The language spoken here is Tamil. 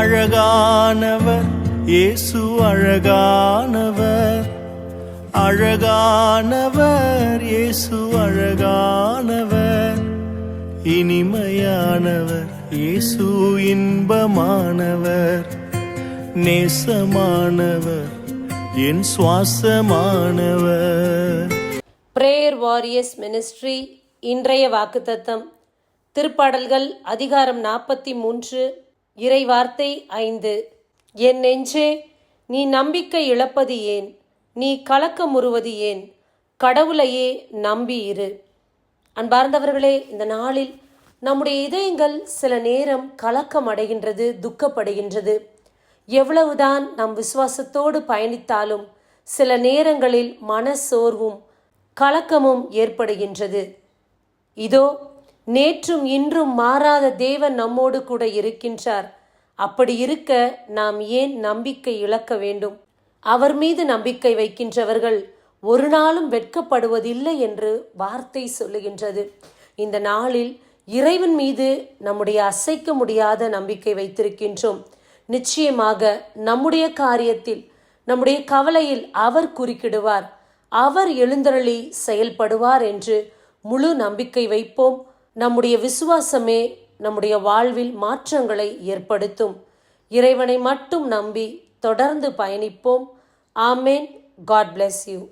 அழகானவர் இயேசு அழகானவர். அழகானவர் இயேசு அழகானவர். இனிமையானவர் இயேசு இன்பமானவர். நேசமானவர் என் சுவாசமானவர். பிரேயர் வாரியர்ஸ் மினிஸ்ட்ரி இன்றைய வாக்குத்தத்தம். திருப்பாடல்கள் அதிகாரம் நாற்பத்தி மூன்று இறை வார்த்தை ஐந்து. என் நெஞ்சே நீ நம்பிக்கை இழப்பது ஏன்? நீ கலக்கமுறுவது ஏன்? கடவுளையே நம்பி இரு. அன்பார்ந்தவர்களே இந்த நாளில் நம்முடைய இதயங்கள் சில நேரம் கலக்கம் அடைகின்றது துக்கப்படுகின்றது. எவ்வளவுதான் நம் விசுவாசத்தோடு பயணித்தாலும் சில நேரங்களில் மன சோர்வும் கலக்கமும் ஏற்படுகின்றது. இதோ நேற்றும் இன்றும் மாறாத தேவன் நம்மோடு கூட இருக்கின்றார். அப்படி இருக்க நாம் ஏன் நம்பிக்கை இழக்க வேண்டும்? அவர் மீது நம்பிக்கை வைக்கின்றவர்கள் ஒரு நாளும் வெட்கப்படுவதில்லை என்று வார்த்தை சொல்லுகின்றது. இந்த நாளில் இறைவன் மீது நம்முடைய அசைக்க முடியாத நம்பிக்கை வைத்திருக்கின்றோம். நிச்சயமாக நம்முடைய காரியத்தில் நம்முடைய கவலையில் அவர் குறுக்கிடுவார். அவர் எழுந்தருளி செயல்படுவார் என்று முழு நம்பிக்கை வைப்போம். நம்முடைய விசுவாசமே நம்முடைய வாழ்வில் மாற்றங்களை ஏற்படுத்தும். இறைவனை மட்டும் நம்பி தொடர்ந்து பயணிப்போம். ஆமேன். God bless you